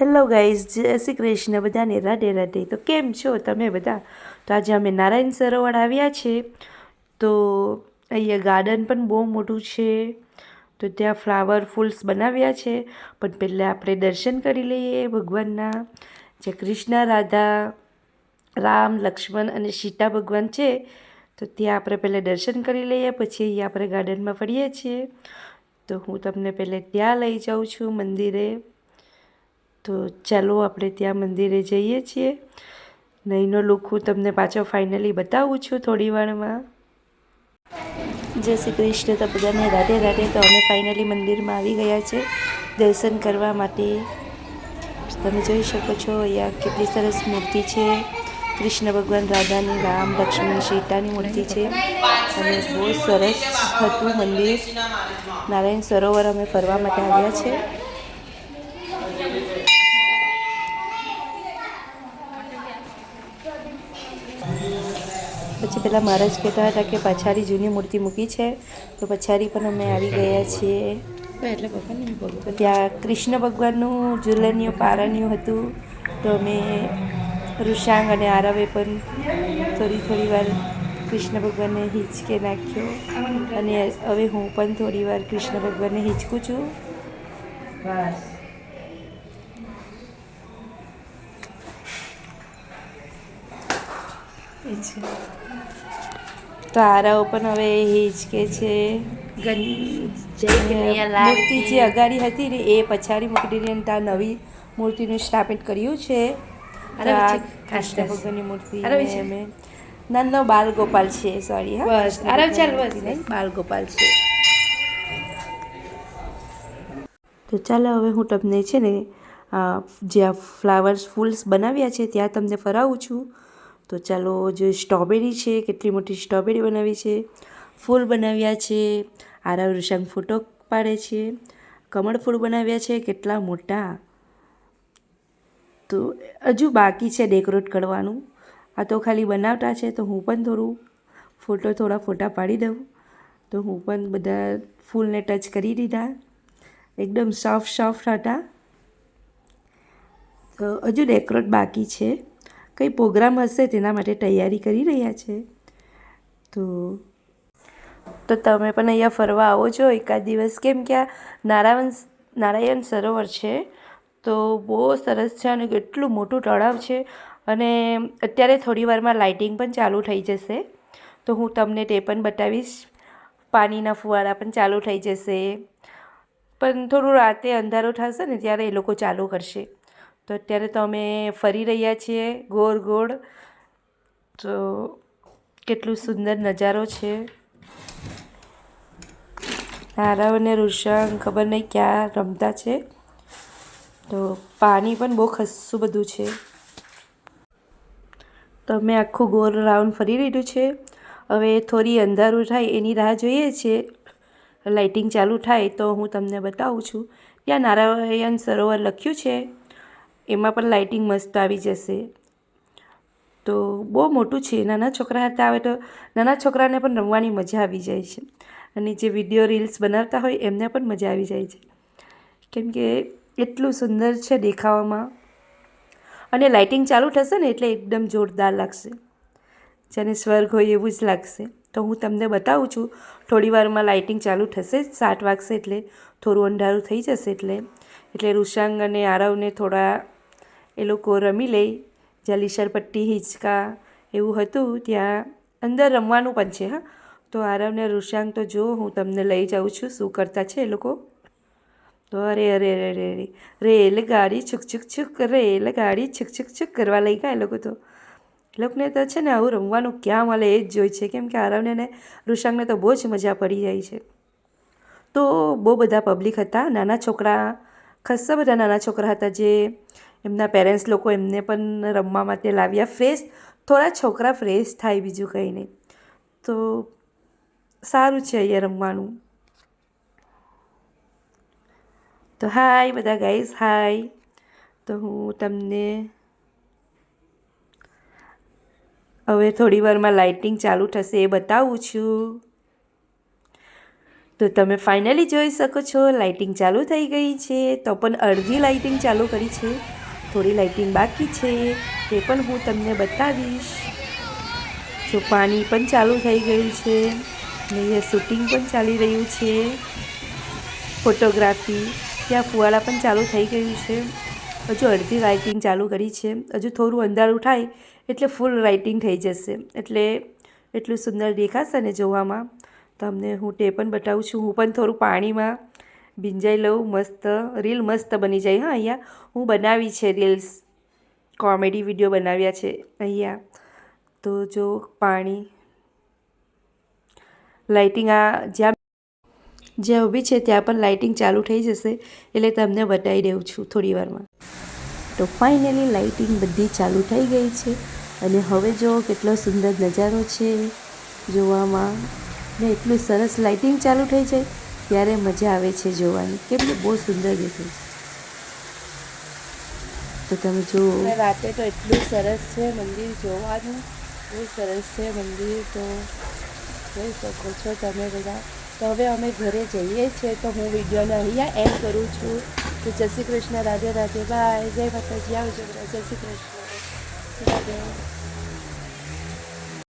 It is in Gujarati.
હેલો ગાઈઝ, જય શ્રી કૃષ્ણ. બધાને રાધે રાધે. તો કેમ છો તમે બધા? તો આજે અમે નારાયણ સરોવર આવ્યા છે. તો અહીંયા ગાર્ડન પણ બહુ મોટું છે. તો ત્યાં ફ્લાવર ફૂલ્સ બનાવ્યા છે. પણ પહેલાં આપણે દર્શન કરી લઈએ ભગવાનના. જે કૃષ્ણ, રાધા, રામ, લક્ષ્મણ અને સીતા ભગવાન છે. તો ત્યાં આપણે પહેલાં દર્શન કરી લઈએ, પછી અહીંયા આપણે ગાર્ડનમાં ફરીએ છીએ. તો હું તમને પહેલે ત્યાં લઈ જાઉં છું મંદિરે. તો ચાલો આપણે ત્યાં મંદિરે જઈએ છીએ. નહીંનો લુક હું તમને પાછો ફાઇનલી બતાવું છું થોડી વારમાં. જય શ્રી કૃષ્ણ, તો બધાને રાધે રાધે તો અમે ફાઇનલી મંદિરમાં આવી ગયા છે દર્શન કરવા માટે. તમે જોઈ શકો છો, અહીંયા કેટલી સરસ મૂર્તિ છે. કૃષ્ણ ભગવાન રાધાની રામ, લક્ષ્મણ, સીતાની મૂર્તિ છે. અને બહુ સરસ હતું મંદિર. નારાયણ સરોવર અમે ફરવા માટે આવ્યા છે. પછી પહેલાં મહારાજ કહેતા હતા કે પછાડી જૂની મૂર્તિ મૂકી છે. તો પછાડી પણ અમે આવી ગયા છીએ. એટલે ભગવાન ત્યાં કૃષ્ણ ભગવાનનું ઝુલનિયું પારણિયું હતું. તો અમે ઋષાંગ અને આરવે પણ થોડી થોડી વાર કૃષ્ણ ભગવાનને હિંચકે નાખ્યો. અને હવે હું પણ થોડી વાર કૃષ્ણ ભગવાનને હિંચકું છું. બસ. એ છે. તો આરાઓ પણ હવે હિંચકે છે. મૂર્તિ જે અગાડી હતી ને એ પછાડી મૂકી દીધી અને ત્યાં નવી મૂર્તિનું સ્થાપિત કર્યું છે. ભગવાનની મૂર્તિ. અમે નાનો બાલ ગોપાલ છે સોરી હા. બસ. કૃષ્ણ ચાલ, બસ, મૂર્તિ બાલ ગોપાલ છે. તો ચાલો હવે હું તમને છે ને જે આ ફ્લાવર્સ ફૂલ્સ બનાવ્યા છે ત્યાં તમને ફરાવું છું. તો ચાલો જો સ્ટ્રોબેરી છે, કેટલી મોટી સ્ટ્રોબેરી બનાવી છે. ફૂલ બનાવ્યા છે. આરવ ઋષાંગ ફોટો પાડે છે. કમળ ફૂલ બનાવ્યા છે. કેટલા મોટા. તો હજુ બાકી છે ડેકોરેટ કરવાનું. આ તો ખાલી બનાવતા છે, તો હું પણ થોડું ફોટો થોડા ફોટા પાડી દઉં. તો હું પણ બધા ફૂલને ટચ કરી દીધા. એકદમ સોફ્ટ સોફ્ટ હતા. તો હજુ ડેકોરેટ બાકી છે. કંઈ પ્રોગ્રામ હશે તેના માટે તૈયારી કરી રહ્યા છે? તો તો તમે પણ અહીંયા ફરવા આવો છો એકાદ દિવસ. કેમ કે આ નારાયણ નારાયણ સરોવર છે, તો બહુ સરસ છે અને કેટલું મોટું તળાવ છે. અને અત્યારે થોડી વારમાં લાઇટિંગ પણ ચાલુ થઈ જશે. તો હું તમને તે પણ બતાવીશ. પાણીના ફુવારા પણ ચાલુ થઈ જશે. પણ થોડું રાતે અંધારો થશે ને ત્યારે એ લોકો ચાલુ કરશે. તો અત્યારે તો અમે ફરી રહ્યા છીએ ગોળ ગોળ. તો કેટલું સુંદર નજારો છે. નારાવ અને ઋષાંગ ખબર નહીં ક્યાં રમતા છે. તો પાણી પણ બહુ ખસ્સું બધું છે. તો અમે આખું ગોળ રાઉન્ડ ફરી લીધું છે. હવે થોડી અંધારું થાય એની રાહ જોઈએ છીએ લાઇટિંગ ચાલુ થાય તો હું તમને બતાવું છું. ત્યાં નારાયણ સરોવર લખ્યું છે. એમાં પણ લાઇટિંગ મસ્ત આવી જશે. તો બહુ મોટું છે. નાના છોકરા હતા આવે તો નાના છોકરાને પણ રમવાની મજા આવી જાય છે. અને જે વીડિયો રીલ્સ બનાવતા હોય એમને પણ મજા આવી જાય છે. કેમ કે એટલું સુંદર છે દેખાવામાં. અને લાઇટિંગ ચાલુ થશે ને એટલે એકદમ જોરદાર લાગશે. જેને સ્વર્ગ હોય એવું જ લાગશે. તો હું તમને બતાવું છું, થોડી વારમાં લાઇટિંગ ચાલુ થશે, સાત વાગશે એટલે થોડું અંધારું થઈ જશે એટલે. એટલે ઋષાંગ અને આરવને થોડા એ લોકો રમી લે. જ્યાં લીસરપટ્ટી હિંચકા એવું હતું, ત્યાં અંદર રમવાનું પણ છે, હા. તો આરવને ઋષાંગ તો જો, હું તમને લઈ જાઉં છું, શું કરતા છે એ લોકો? તો અરે અરે અરે અરે અરે, રેલ ગાડી છુક છુક છુક, રેલ ગાડી છુક છુક છુક કરવા લઈ ગયા એ લોકો તો. એ લોકોને તો છે ને આવું રમવાનું ક્યાં મળે એ જ જોઈ છે. કેમ કે આરવને ને ઋષાંગને તો બહુ જ મજા પડી જાય છે. તો બહુ બધા પબ્લિક હતા. નાના છોકરા, ખાસ્સા બધા નાના છોકરા હતા જે એમના પેરેન્ટ્સ લોકો એમને પણ રમવા માટે લાવ્યા. ફ્રેશ થોડા છોકરા ફ્રેશ થાય બીજું કંઈ નહીં. તો સારું છે અહીંયા રમવાનું. તો હાય બધા ગાઈઝ હાય તો હું તમને હવે થોડી વારમાં લાઇટિંગ ચાલુ થશે એ બતાવું છું. તો તમે ફાઇનલી જોઈ શકો છો લાઇટિંગ ચાલુ થઈ ગઈ છે. તો પણ અડધી લાઇટિંગ ચાલુ કરી છે. થોડી લાઇટિંગ બાકી છે, તે પણ હું તમને બતાવીશ. જો પાણી પણ ચાલુ થઈ ગયું છે, ને અહીંયા શૂટિંગ પણ ચાલી રહ્યું છે. ફોટોગ્રાફી, ત્યાં ફુવારા પણ ચાલુ થઈ ગયું છે. હજુ અડધી રાઇટિંગ ચાલુ કરી છે. હજુ થોડું અંધારું થાય, એટલે ફૂલ રાઇટિંગ થઈ જશે. એટલે એટલું સુંદર દેખાશે ને જોવામાં. તમને હું તે પણ બતાવું છું. હું પણ થોડું પાણીમાં ભીંજાઈ લઉં, મસ્ત, રીલ મસ્ત બની જાય, હા, અહીંયા. હું બનાવી છે રીલ્સ, કોમેડી વીડિયો બનાવ્યા છે, અહીંયા. તો જો, પાણી. લાઇટિંગ આ જ્યાં જ્યાં ઊભી છે, ત્યાં પણ લાઇટિંગ ચાલુ થઈ જશે, એટલે તમને બતાવી દઉં છું થોડી વારમાં. તો ફાઇનલી લાઇટિંગ બધી ચાલુ થઈ ગઈ છે, અને હવે જો કેટલો સુંદર નજારો છે, જોવામાં. ને એટલું સરસ લાઇટિંગ ચાલુ થઈ જાય. ત્યારે મજા આવે છે જોવાની. કેમ કે બહુ સુંદર દેખાય છે. તો તમે જુઓ રાતે તો એટલું સરસ છે મંદિર જોવાનું બહુ સરસ છે મંદિર તો જોઈ શકો છો તમે બધા. તો હવે અમે ઘરે જઈએ છીએ તો હું વિડીયોને અહીંયા એન્ડ કરું છું. તો જય શ્રી કૃષ્ણ, રાધે રાધે, બાય, જય માતાજી. આવજો જય શ્રી કૃષ્ણ. રાધે.